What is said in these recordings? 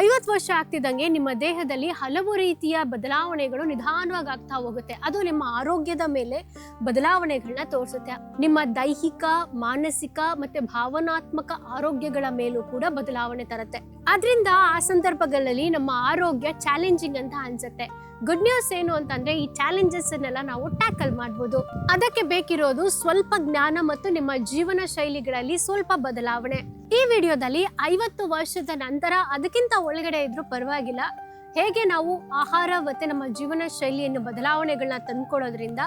ಐವತ್ತು ವರ್ಷ ಆಗ್ತಿದ್ದಂಗೆ ನಿಮ್ಮ ದೇಹದಲ್ಲಿ ಹಲವು ರೀತಿಯ ಬದಲಾವಣೆಗಳು ನಿಧಾನವಾಗಿ ಆಗ್ತಾ ಹೋಗುತ್ತೆ. ಅದು ನಿಮ್ಮ ಆರೋಗ್ಯದ ಮೇಲೆ ಬದಲಾವಣೆಗಳನ್ನ ತೋರಿಸುತ್ತೆ. ನಿಮ್ಮ ದೈಹಿಕ, ಮಾನಸಿಕ ಮತ್ತೆ ಭಾವನಾತ್ಮಕ ಆರೋಗ್ಯಗಳ ಮೇಲೂ ಕೂಡ ಬದಲಾವಣೆ ತರುತ್ತೆ. ಅದರಿಂದ ಆ ಸಂದರ್ಭಗಳಲ್ಲಿ ನಮ್ಮ ಆರೋಗ್ಯ ಚಾಲೆಂಜಿಂಗ್ ಅಂತ ಅನ್ಸುತ್ತೆ. ಗುಡ್ ನ್ಯೂಸ್ ಏನು ಅಂತಂದ್ರೆ, ಈ ಚಾಲೆಂಜಸ್ ಅನ್ನೆಲ್ಲ ನಾವು ಟ್ಯಾಕಲ್ ಮಾಡ್ಬೋದು. ಅದಕ್ಕೆ ಬೇಕಿರೋದು ಸ್ವಲ್ಪ ಜ್ಞಾನ ಮತ್ತು ನಿಮ್ಮ ಜೀವನ ಶೈಲಿಗಳಲ್ಲಿ ಸ್ವಲ್ಪ ಬದಲಾವಣೆ. ಈ ವಿಡಿಯೋದಲ್ಲಿ ಐವತ್ತು ವರ್ಷದ ನಂತರ ಅದಕ್ಕಿಂತ ಒಳಗಡೆ ಇದ್ರೂ ಪರವಾಗಿಲ್ಲ. ಹೇಗೆ ನಾವು ಆಹಾರ ಮತ್ತೆ ನಮ್ಮ ಜೀವನ ಶೈಲಿಯನ್ನು ಬದಲಾವಣೆಗಳನ್ನ ತಂದ್ಕೊಡೋದ್ರಿಂದ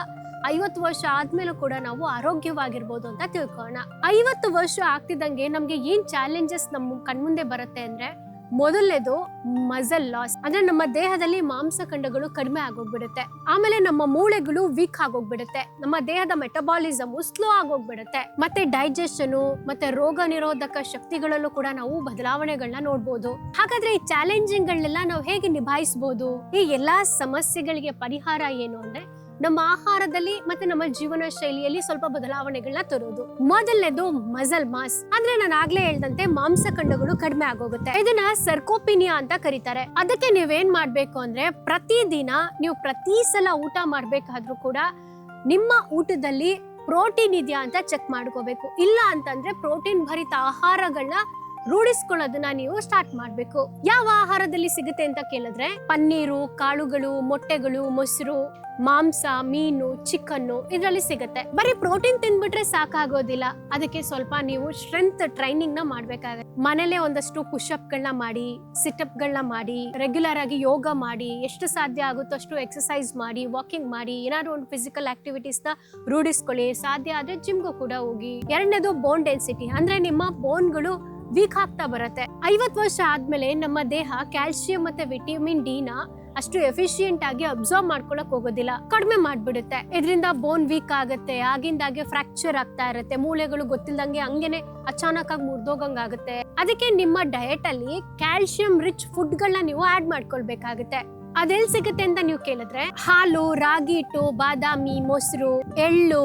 ಐವತ್ತು ವರ್ಷ ಆದ್ಮೇಲೂ ಕೂಡ ನಾವು ಆರೋಗ್ಯವಾಗಿರ್ಬೋದು ಅಂತ ತಿಳ್ಕೊಳ್ಳೋಣ. ಐವತ್ತು ವರ್ಷ ಆಗ್ತಿದ್ದಂಗೆ ನಮ್ಗೆ ಏನ್ ಚಾಲೆಂಜಸ್ ನಮ್ಮ ಕಣ್ಮುಂದೆ ಬರುತ್ತೆ ಅಂದ್ರೆ ಮೊದಲನೇದು ಮಜಲ್ ಲಾಸ್ ಅಂದ್ರೆ ನಮ್ಮ ದೇಹದಲ್ಲಿ ಮಾಂಸಖಂಡಗಳು ಕಡಿಮೆ ಆಗೋಗ್ಬಿಡುತ್ತೆ. ಆಮೇಲೆ ನಮ್ಮ ಮೂಳೆಗಳು ವೀಕ್ ಆಗೋಗ್ಬಿಡುತ್ತೆ. ನಮ್ಮ ದೇಹದ ಮೆಟಬಾಲಿಸಮ್ ಸ್ಲೋ ಆಗೋಗ್ಬಿಡುತ್ತೆ. ಮತ್ತೆ ಡೈಜೆಷನ್ ಮತ್ತೆ ರೋಗ ನಿರೋಧಕ ಶಕ್ತಿಗಳಲ್ಲೂ ಕೂಡ ನಾವು ಬದಲಾವಣೆಗಳನ್ನ ನೋಡ್ಬೋದು. ಹಾಗಾದ್ರೆ ಈ ಚಾಲೆಂಜಿಂಗ್ ಗಳನ್ನೆಲ್ಲ ನಾವು ಹೇಗೆ ನಿಭಾಯಿಸಬಹುದು ಈ ಎಲ್ಲಾ ಸಮಸ್ಯೆಗಳಿಗೆ ಪರಿಹಾರ ಏನು ಅಂದ್ರೆ ನಮ್ಮ ಆಹಾರದಲ್ಲಿ ಮತ್ತೆ ನಮ್ಮ ಜೀವನ ಶೈಲಿಯಲ್ಲಿ ಸ್ವಲ್ಪ ಬದಲಾವಣೆಗಳನ್ನ ತರೋದು. ಮೊದಲನೇದು ಮಸಲ್ ಮಾಸ್. ಅಂದ್ರೆ ನಾನು ಆಗ್ಲೇ ಹೇಳ್ದಂತೆ ಮಾಂಸಖಂಡಗಳು ಕಡಿಮೆ ಆಗೋಗುತ್ತೆ. ಇದನ್ನ ಸರ್ಕೋಪಿನಿಯಾ ಅಂತ ಕರೀತಾರೆ. ಅದಕ್ಕೆ ನೀವೇನ್ ಮಾಡ್ಬೇಕು ಅಂದ್ರೆ ಪ್ರತಿದಿನ ನೀವು ಪ್ರತಿ ಸಲ ಊಟ ಮಾಡ್ಬೇಕಾದ್ರೂ ಕೂಡ ನಿಮ್ಮ ಊಟದಲ್ಲಿ ಪ್ರೋಟೀನ್ ಇದೆಯಾ ಅಂತ ಚೆಕ್ ಮಾಡ್ಕೋಬೇಕು. ಇಲ್ಲ ಅಂತಂದ್ರೆ ಪ್ರೋಟೀನ್ ಭರಿತ ಆಹಾರಗಳನ್ನ ರೂಢಿಸ್ಕೊಳ್ಳೋದನ್ನ ನೀವು ಸ್ಟಾರ್ಟ್ ಮಾಡಬೇಕು. ಯಾವ ಆಹಾರದಲ್ಲಿ ಸಿಗುತ್ತೆ ಅಂತ ಕೇಳಿದ್ರೆ, ಪನ್ನೀರು, ಕಾಳುಗಳು, ಮೊಟ್ಟೆಗಳು, ಮೊಸರು, ಮಾಂಸ, ಮೀನು, ಚಿಕನ್ನು ಇದರಲ್ಲಿ ಸಿಗುತ್ತೆ. ಬರೀ ಪ್ರೋಟೀನ್ ತಿಂದ್ಬಿಟ್ರೆ ಸಾಕಾಗೋದಿಲ್ಲ. ಅದಕ್ಕೆ ಸ್ವಲ್ಪ ನೀವು ಸ್ಟ್ರೆಂತ್ ಟ್ರೈನಿಂಗ್ನ ಮಾಡ್ಬೇಕಾಗತ್ತೆ. ಮನೇಲೇ ಒಂದಷ್ಟು ಪುಷಪ್ ಗಳನ್ನ ಮಾಡಿ ಸಿಟಪ್ ಗಳನ್ನ ಮಾಡಿ ರೆಗ್ಯುಲರ್ ಆಗಿ ಯೋಗ ಮಾಡಿ, ಎಷ್ಟು ಸಾಧ್ಯ ಆಗುತ್ತೋ ಅಷ್ಟು ಎಕ್ಸಸೈಸ್ ಮಾಡಿ ವಾಕಿಂಗ್ ಮಾಡಿ, ಏನಾದ್ರು ಒಂದು ಫಿಸಿಕಲ್ ಆಕ್ಟಿವಿಟೀಸ್ನ ರೂಢಿಸ್ಕೊಳ್ಳಿ. ಸಾಧ್ಯ ಆದ್ರೆ ಜಿಮ್ಗೂ ಕೂಡ ಹೋಗಿ. ಎರಡನೇದು ಬೋನ್ ಡೆನ್ಸಿಟಿ ಅಂದ್ರೆ ನಿಮ್ಮ ಬೋನ್ಗಳು ವೀಕ್ ಆಗ್ತಾ ಬರುತ್ತೆ. ಐವತ್ ವರ್ಷ ಆದ್ಮೇಲೆ ನಮ್ಮ ದೇಹ ಕ್ಯಾಲ್ಸಿಯಂ ಮತ್ತೆ ವಿಟಮಿನ್ ಡಿ ನ ಅಷ್ಟು ಎಫಿಷಿಯಂಟ್ ಆಗಿ ಅಬ್ಸರ್ವ್ ಮಾಡ್ಕೊಳಕ್ ಹೋಗೋದಿಲ್ಲ. ಕಡಿಮೆ ಮಾಡ್ಬಿಡುತ್ತೆ. ಇದರಿಂದ ಬೋನ್ ವೀಕ್ ಆಗುತ್ತೆ, ಆಗಿಂದಾಗೆ ಫ್ರಾಕ್ಚರ್ ಆಗ್ತಾ ಇರುತ್ತೆ, ಮೂಳೆಗಳು ಗೊತ್ತಿಲ್ದಂಗೆ ಹಂಗೇನೆ ಅಚಾನಕ್ ಆಗಿ ಮುರಿದೋಗಂಗಾಗುತ್ತೆ ಅದಕ್ಕೆ ನಿಮ್ಮ ಡಯಟ್ ಅಲ್ಲಿ ಕ್ಯಾಲ್ಸಿಯಂ ರಿಚ್ ಫುಡ್ ಗಳನ್ನ ನೀವು ಆಡ್ ಮಾಡ್ಕೊಳ್ಬೇಕಾಗುತ್ತೆ. ಅದೆಲ್ ಸಿಗುತ್ತೆ ಅಂತ ನೀವು ಕೇಳಿದ್ರೆ ಹಾಲು, ರಾಗಿ ಹಿಟ್ಟು, ಬಾದಾಮಿ, ಮೊಸರು, ಎಳ್ಳು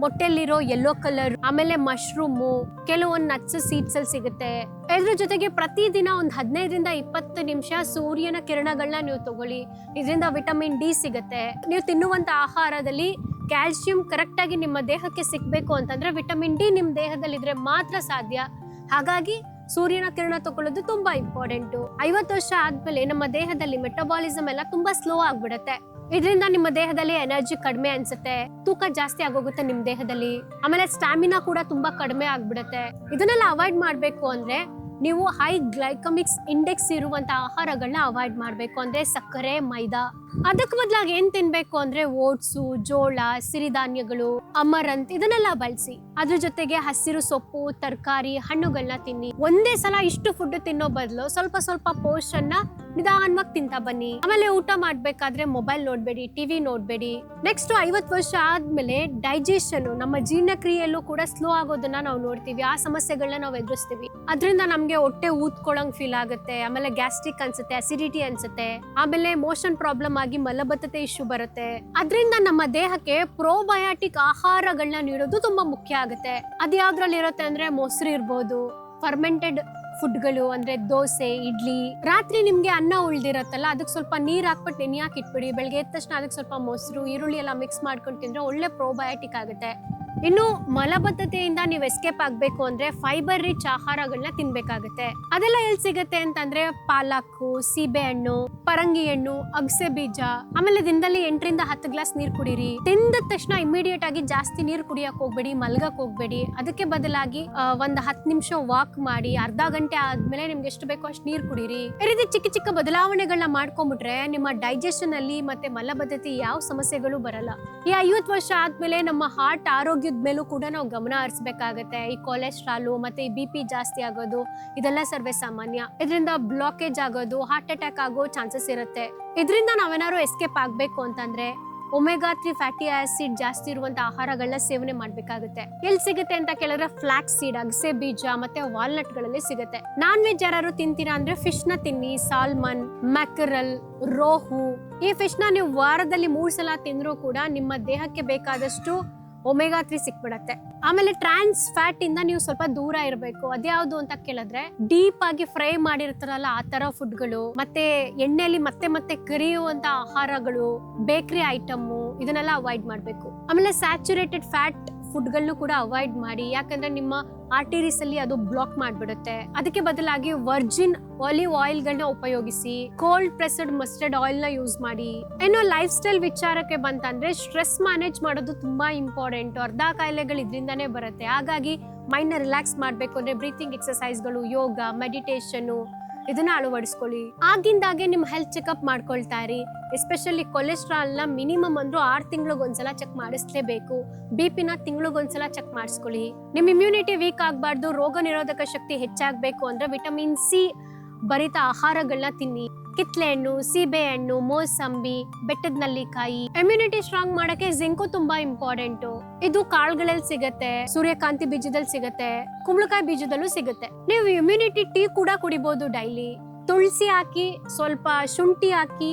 ಮೊಟ್ಟೆಲಿರೋ ಯೆಲ್ಲೋ ಕಲರ್ ಆಮೇಲೆ ಮಶ್ರೂಮು ಕೆಲವೊಂದು ನಟ್ಸ್ ಸೀಡ್ಸ್ ಅಲ್ಲಿ ಸಿಗುತ್ತೆ. ಇದ್ರ ಜೊತೆಗೆ ಪ್ರತಿದಿನ ಒಂದು ಹದಿನೈದರಿಂದ ಇಪ್ಪತ್ತು ನಿಮಿಷ ಸೂರ್ಯನ ಕಿರಣಗಳನ್ನ ನೀವು ತಗೊಳ್ಳಿ. ಇದರಿಂದ ವಿಟಮಿನ್ ಡಿ ಸಿಗುತ್ತೆ. ನೀವು ತಿನ್ನುವಂತ ಆಹಾರದಲ್ಲಿ ಕ್ಯಾಲ್ಸಿಯಂ ಕರೆಕ್ಟಾಗಿ ನಿಮ್ಮ ದೇಹಕ್ಕೆ ಸಿಗಬೇಕು ಅಂತಂದ್ರೆ ವಿಟಮಿನ್ ಡಿ ನಿಮ್ಮ ದೇಹದಲ್ಲಿ ಇದ್ರೆ ಮಾತ್ರ ಸಾಧ್ಯ. ಹಾಗಾಗಿ ಸೂರ್ಯನ ಕಿರಣ ತಗೊಳ್ಳೋದು ತುಂಬಾ ಇಂಪಾರ್ಟೆಂಟ್ ಐವತ್ತು ವರ್ಷ ಆದ್ಮೇಲೆ ನಮ್ಮ ದೇಹದಲ್ಲಿ ಮೆಟಬಾಲಿಸಮ್ ಎಲ್ಲ ತುಂಬಾ ಸ್ಲೋ ಆಗ್ಬಿಡುತ್ತೆ. ಇದರಿಂದ ನಿಮ್ಮ ದೇಹದಲ್ಲಿ ಎನರ್ಜಿ ಕಡಿಮೆ ಅನ್ಸುತ್ತೆ, ತೂಕ ಜಾಸ್ತಿ ಆಗೋಗುತ್ತೆ ನಿಮ್ ದೇಹದಲ್ಲಿ. ಆಮೇಲೆ ಸ್ಟಾಮಿನಾ ಕೂಡ ತುಂಬಾ ಕಡಿಮೆ ಆಗ್ಬಿಡುತ್ತೆ. ಇದನ್ನೆಲ್ಲ ಅವಾಯ್ಡ್ ಮಾಡ್ಬೇಕು ಅಂದ್ರೆ ನೀವು ಹೈ ಗ್ಲೈಕಮಿಕ್ಸ್ ಇಂಡೆಕ್ಸ್ ಇರುವಂತ ಆಹಾರಗಳನ್ನ ಅವಾಯ್ಡ್ ಮಾಡ್ಬೇಕು ಅಂದ್ರೆ ಸಕ್ಕರೆ, ಮೈದಾ. ಅದಕ್ಕೆ ಬದಲಾಗಿ ಏನ್ ತಿನ್ಬೇಕು ಅಂದ್ರೆ ಓಟ್ಸು, ಜೋಳ, ಸಿರಿಧಾನ್ಯಗಳು, ಅಮರಂತ್ ಇದನ್ನೆಲ್ಲ ಬಳಸಿ. ಅದ್ರ ಜೊತೆಗೆ ಹಸಿರು ಸೊಪ್ಪು, ತರಕಾರಿ ಹಣ್ಣುಗಳನ್ನ ತಿನ್ನಿ. ಒಂದೇ ಸಲ ಇಷ್ಟು ಫುಡ್ ತಿನ್ನೋ ಬದಲು ಸ್ವಲ್ಪ ಸ್ವಲ್ಪ ಪೋಷನ್ನ ನಿಧಾನವಾಗಿ ತಿಂತ ಬನ್ನಿ. ಆಮೇಲೆ ಊಟ ಮಾಡ್ಬೇಕಾದ್ರೆ ಮೊಬೈಲ್ ನೋಡ್ಬೇಡಿ, ಟಿವಿ ನೋಡ್ಬೇಡಿ. ನೆಕ್ಸ್ಟ್ ಐವತ್ ವರ್ಷ ಆದ್ಮೇಲೆ ಡೈಜೆಷನ್ ನಮ್ಮ ಜೀರ್ಣಕ್ರಿಯೆಯಲ್ಲೂ ಕೂಡ ಸ್ಲೋ ಆಗೋದನ್ನ ನಾವು ನೋಡ್ತೀವಿ. ಆ ಸಮಸ್ಯೆಗಳನ್ನ ನಾವು ಎದುರಿಸ್ತೀವಿ. ಅದರಿಂದ ನಮ್ಗೆ ಹೊಟ್ಟೆ ಊದ್ಕೊಳಂಗ್ ಫೀಲ್ ಆಗುತ್ತೆ. ಆಮೇಲೆ ಗ್ಯಾಸ್ಟ್ರಿಕ್ ಅನ್ಸುತ್ತೆ ಅಸಿಡಿಟಿ ಅನ್ಸುತ್ತೆ. ಆಮೇಲೆ ಮೋಷನ್ ಪ್ರಾಬ್ಲಮ್ ಆಗಿ ಮಲಬದ್ಧತೆ ಇಶ್ಯೂ ಬರುತ್ತೆ. ಅದರಿಂದ ನಮ್ಮ ದೇಹಕ್ಕೆ ಪ್ರೋಬಯಾಟಿಕ್ ಆಹಾರಗಳನ್ನ ನೀಡೋದು ತುಂಬಾ ಮುಖ್ಯ ಆಗುತ್ತೆ. ಅದ್ಯಾವ್ದ್ರಲ್ಲಿ ಇರುತ್ತೆ ಅಂದ್ರೆ ಮೊಸರು ಇರ್ಬೋದು ಫರ್ಮೆಂಟೆಡ್ ಫುಡ್ಗಳು ಅಂದ್ರೆ ದೋಸೆ, ಇಡ್ಲಿ, ರಾತ್ರಿ ನಿಮ್ಗೆ ಅನ್ನ ಉಳ್ದಿರತ್ತಲ್ಲ, ಅದಕ್ಕೆ ಸ್ವಲ್ಪ ನೀರ್ ಹಾಕ್ಬಿಟ್ಟು ನೆನೆ ಇಟ್ಬಿಡಿ. ಬೆಳಗ್ಗೆ ಎದ್ದ ತಕ್ಷಣ ಅದಕ್ಕೆ ಸ್ವಲ್ಪ ಮೊಸರು, ಈರುಳ್ಳಿ ಎಲ್ಲ ಮಿಕ್ಸ್ ಮಾಡ್ಕೊಂಡು ತಿಂದ್ರೆ ಒಳ್ಳೆ ಪ್ರೋಬಯೋಟಿಕ್ ಆಗುತ್ತೆ. ಇನ್ನು ಮಲಬದ್ಧತೆಯಿಂದ ನೀವು ಎಸ್ಕೇಪ್ ಆಗ್ಬೇಕು ಅಂದ್ರೆ ಫೈಬರ್ ರಿಚ್ ಆಹಾರಗಳನ್ನ ತಿನ್ಬೇಕಾಗುತ್ತೆ. ಅದೆಲ್ಲ ಎಲ್ಲಿ ಸಿಗುತ್ತೆ ಅಂತಂದ್ರೆ ಪಾಲಕ್ಕು ಸೀಬೆ ಹಣ್ಣು ಪರಂಗಿ ಹಣ್ಣು ಅಗಸೆ ಬೀಜ. ಆಮೇಲೆ ದಿನದಲ್ಲಿ ಎಂಟರಿಂದ ಹತ್ತು ಗ್ಲಾಸ್ ನೀರ್ ಕುಡೀರಿ. ತಿಂದ ತಕ್ಷಣ ಇಮಿಡಿಯೇಟ್ ಆಗಿ ಜಾಸ್ತಿ ನೀರ್ ಕುಡಿಯಕ್ ಹೋಗ್ಬೇಡಿ, ಮಲ್ಗಕ್ ಹೋಗ್ಬೇಡಿ. ಅದಕ್ಕೆ ಬದಲಾಗಿ ಒಂದ್ ಹತ್ತು ನಿಮಿಷ ವಾಕ್ ಮಾಡಿ, ಅರ್ಧ ಗಂಟೆ ಆದ್ಮೇಲೆ ನಿಮ್ಗೆ ಎಷ್ಟು ಬೇಕೋ ಅಷ್ಟು ನೀರ್ ಕುಡೀರಿ. ಈ ರೀತಿ ಚಿಕ್ಕ ಚಿಕ್ಕ ಬದಲಾವಣೆಗಳನ್ನ ಮಾಡ್ಕೊಂಡ್ಬಿಟ್ರೆ ನಿಮ್ಮ ಡೈಜೆಷನ್ ಅಲ್ಲಿ ಮತ್ತೆ ಮಲಬದ್ಧತೆ ಯಾವ ಸಮಸ್ಯೆಗಳು ಬರಲ್ಲ. ಈ ಐವತ್ತು ವರ್ಷ ಆದ್ಮೇಲೆ ನಮ್ಮ ಹಾರ್ಟ್ ಆರೋಗ್ಯದ ಮೇಲೂ ಕೂಡ ನಾವು ಗಮನ ಹರಿಸ್ಬೇಕಾಗತ್ತೆ. ಈ ಕೊಲೆಸ್ಟ್ರಾಲು ಮತ್ತೆ ಈ ಬಿ ಜಾಸ್ತಿ ಆಗೋದು, ಇದೆಲ್ಲ ಸರ್ವೇ ಸಾಮಾನ್ಯ. ಇದರಿಂದ ಬ್ಲಾಕೇಜ್ ಆಗೋದು ಹಾರ್ಟ್ ಅಟ್ಯಾಕ್ ಆಗೋ ಚಾನ್ಸಸ್ ಇರುತ್ತೆ. ಇದರಿಂದ ನಾವೇನಾದ್ರು ಎಸ್ಕೇಪ್ ಆಗಬೇಕು ಅಂತಂದ್ರೆ ಒಮೆಗಾ ತ್ರೀ ಫ್ಯಾಟಿ ಆಸಿಡ್ ಜಾಸ್ತಿ ಇರುವಂತ ಆಹಾರಗಳನ್ನ ಸೇವನೆ ಮಾಡಬೇಕಾಗುತ್ತೆ. ಎಲ್ಲಿ ಸಿಗುತ್ತೆ ಅಂತ ಕೇಳಿದ್ರೆ ಫ್ಲಾಕ್ಸ್ ಸೀಡ್ ಅಗಸೆ ಬೀಜ, ಮತ್ತೆ ವಾಲ್ನಟ್ಗಳಲ್ಲಿ ಸಿಗುತ್ತೆ. ನಾನ್ ವೆಜ್ ಯಾರು ತಿಂತೀರಾ ಅಂದ್ರೆ ಫಿಶ್ನ ತಿನ್ನಿ ಸಾಲ್ಮನ್ ಮ್ಯಾಕರಲ್ ರೋಹು ಈ ಫಿಶ್ನ ನೀವು ವಾರದಲ್ಲಿ ಮೂರ್ ಸಲ ತಿಂದ್ರೂ ಕೂಡ ನಿಮ್ಮ ದೇಹಕ್ಕೆ ಬೇಕಾದಷ್ಟು ಒಮೆಗಾ ತ್ರೀ ಸಿಕ್ಬಿಡತ್ತೆ. ಆಮೇಲೆ ಟ್ರಾನ್ಸ್ ಫ್ಯಾಟ್ ಇಂದ ನೀವು ಸ್ವಲ್ಪ ದೂರ ಇರಬೇಕು. ಅದ್ಯಾವುದು ಅಂತ ಕೇಳಿದ್ರೆ ಡೀಪ್ ಆಗಿ ಫ್ರೈ ಮಾಡಿರ್ತಾರಲ್ಲ ಆ ತರ ಫುಡ್ಗಳು ಮತ್ತೆ ಎಣ್ಣೆಯಲ್ಲಿ ಮತ್ತೆ ಮತ್ತೆ ಕರಿಯುವಂತ ಆಹಾರಗಳು ಬೇಕರಿ ಐಟಮ್ ಇದನ್ನೆಲ್ಲ ಅವಾಯ್ಡ್ ಮಾಡಬೇಕು. ಆಮೇಲೆ ಸ್ಯಾಚುರೇಟೆಡ್ ಫ್ಯಾಟ್ ಫುಡ್ಗಳನ್ನು ಕೂಡ ಅವಾಯ್ಡ್ ಮಾಡಿ, ಯಾಕಂದ್ರೆ ನಿಮ್ಮ ಆರ್ಟಿರೀಸ್ ಅಲ್ಲಿ ಅದು ಬ್ಲಾಕ್ ಮಾಡಿಬಿಡುತ್ತೆ. ಅದಕ್ಕೆ ಬದಲಾಗಿ ವರ್ಜಿನ್ ಆಲಿವ್ ಆಯಿಲ್ ಗಳನ್ನ ಉಪಯೋಗಿಸಿ, ಕೋಲ್ಡ್ ಪ್ರೆಸ್ಡ್ ಮಸ್ಟರ್ಡ್ ಆಯಿಲ್ನ ಯೂಸ್ ಮಾಡಿ. ಏನೋ ಲೈಫ್ ಸ್ಟೈಲ್ ವಿಚಾರಕ್ಕೆ ಬಂತಂದ್ರೆ ಸ್ಟ್ರೆಸ್ ಮ್ಯಾನೇಜ್ ಮಾಡೋದು ತುಂಬಾ ಇಂಪಾರ್ಟೆಂಟ್. ಅರ್ಧ ಕಾಯಿಲೆಗಳು ಇದರಿಂದಾನೇ ಬರುತ್ತೆ. ಹಾಗಾಗಿ ಮೈಂಡ್ನ ರಿಲ್ಯಾಕ್ಸ್ ಮಾಡಬೇಕು ಅಂದ್ರೆ ಬ್ರೀತಿಂಗ್ ಎಕ್ಸರ್ಸೈಸ್ಗಳು, ಯೋಗ, ಮೆಡಿಟೇಷನ್ ಇದನ್ನ ಅಳವಡಿಸ್ಕೊಳ್ಳಿ. ಆಗಿಂದಾಗೆ ನಿಮ್ ಹೆಲ್ತ್ ಚೆಕಪ್ ಮಾಡ್ಕೊಳ್ತಾ ಇರಿ. ಎಸ್ಪೆಷಲಿ ಕೊಲೆಸ್ಟ್ರಾಲ್ನ ಮಿನಿಮಮ್ ಅಂದ್ರೂ ಆರ್ ತಿಂಗಳಿಗೊಂದ್ಸಲ ಚೆಕ್ ಮಾಡಿಸ್ಲೇಬೇಕು. ಬಿ ಪಿನ ತಿಂಗಳಿಗೊಂದ್ಸಲ ಚೆಕ್ ಮಾಡಿಸ್ಕೊಳ್ಳಿ. ನಿಮ್ ಇಮ್ಯುನಿಟಿ ವೀಕ್ ಆಗ್ಬಾರ್ದು, ರೋಗ ನಿರೋಧಕ ಶಕ್ತಿ ಹೆಚ್ಚಾಗಬೇಕು ಅಂದ್ರೆ ವಿಟಮಿನ್ ಸಿ ಭರಿತ ಆಹಾರಗಳನ್ನ ತಿನ್ನಿ. ಕಿತ್ಲೆ ಹಣ್ಣು ಸೀಬೆ ಹಣ್ಣು ಮೋಸಂಬಿ ಬೆಟ್ಟದ ನಲ್ಲಿಕಾಯಿ ಇಮ್ಯುನಿಟಿ ಸ್ಟ್ರಾಂಗ್ ಮಾಡಕ್ಕೆ ಜಿಂಕು ತುಂಬಾ ಇಂಪಾರ್ಟೆಂಟ್ ಇದು ಕಾಳುಗಳಲ್ಲಿ ಸಿಗತ್ತೆ, ಸೂರ್ಯಕಾಂತಿ ಬೀಜದಲ್ಲಿ ಸಿಗತ್ತೆ, ಕುಂಬಳಕಾಯಿ ಬೀಜದಲ್ಲೂ ಸಿಗುತ್ತೆ. ನೀವು ಇಮ್ಯುನಿಟಿ ಟೀ ಕೂಡ ಕುಡಿಬಹುದು ಡೈಲಿ ತುಳಸಿ ಹಾಕಿ, ಸ್ವಲ್ಪ ಶುಂಠಿ ಹಾಕಿ,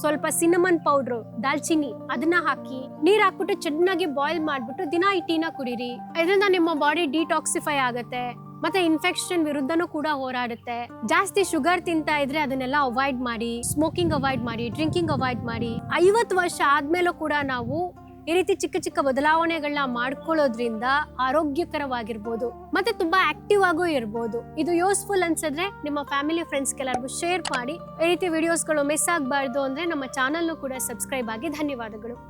ಸ್ವಲ್ಪ ಸಿನಮನ್ ಪೌಡ್ರು ದಾಲ್ಚಿನ್ನಿ ಅದನ್ನ ಹಾಕಿ, ನೀರ್ ಹಾಕ್ಬಿಟ್ಟು ಚೆನ್ನಾಗಿ ಬಾಯ್ಲ್ ಮಾಡ್ಬಿಟ್ಟು ದಿನ ಈ ಟೀನ ಕುಡೀರಿ. ಇದರಿಂದ ನಿಮ್ಮ ಬಾಡಿ ಡಿಟಾಕ್ಸಿಫೈ ಆಗತ್ತೆ. ಮತ್ತೆ ಇನ್ಫೆಕ್ಷನ್ ವಿರುದ್ಧನೂ ಕೂಡ ಹೋರಾಡುತ್ತೆ. ಜಾಸ್ತಿ ಶುಗರ್ ತಿಂತಾ ಇದ್ರೆ ಅದನ್ನೆಲ್ಲ ಅವಾಯ್ಡ್ ಮಾಡಿ ಸ್ಮೋಕಿಂಗ್ ಅವಾಯ್ಡ್ ಮಾಡಿ ಡ್ರಿಂಕಿಂಗ್ ಅವಾಯ್ಡ್ ಮಾಡಿ, ಐವತ್ತು ವರ್ಷ ಆದ್ಮೇಲೂ ಕೂಡ ನಾವು ಈ ರೀತಿ ಚಿಕ್ಕ ಚಿಕ್ಕ ಬದಲಾವಣೆಗಳನ್ನ ಮಾಡ್ಕೊಳ್ಳೋದ್ರಿಂದ ಆರೋಗ್ಯಕರವಾಗಿರ್ಬೋದು, ಮತ್ತೆ ತುಂಬಾ ಆಕ್ಟಿವ್ ಆಗೂ ಇರ್ಬೋದು. ಇದು ಯೂಸ್ಫುಲ್ ಅನ್ಸಿದ್ರೆ ನಿಮ್ಮ ಫ್ಯಾಮಿಲಿ ಫ್ರೆಂಡ್ಸ್ಗೆಲ್ಲರಿಗೂ ಶೇರ್ ಮಾಡಿ, ಈ ರೀತಿ ವಿಡಿಯೋಸ್ಗಳು ಮಿಸ್ ಆಗಬಾರ್ದು ಅಂದ್ರೆ ನಮ್ಮ ಚಾನಲ್ನು ಕೂಡ ಸಬ್ಸ್ಕ್ರೈಬ್ ಆಗಿ ಧನ್ಯವಾದಗಳು.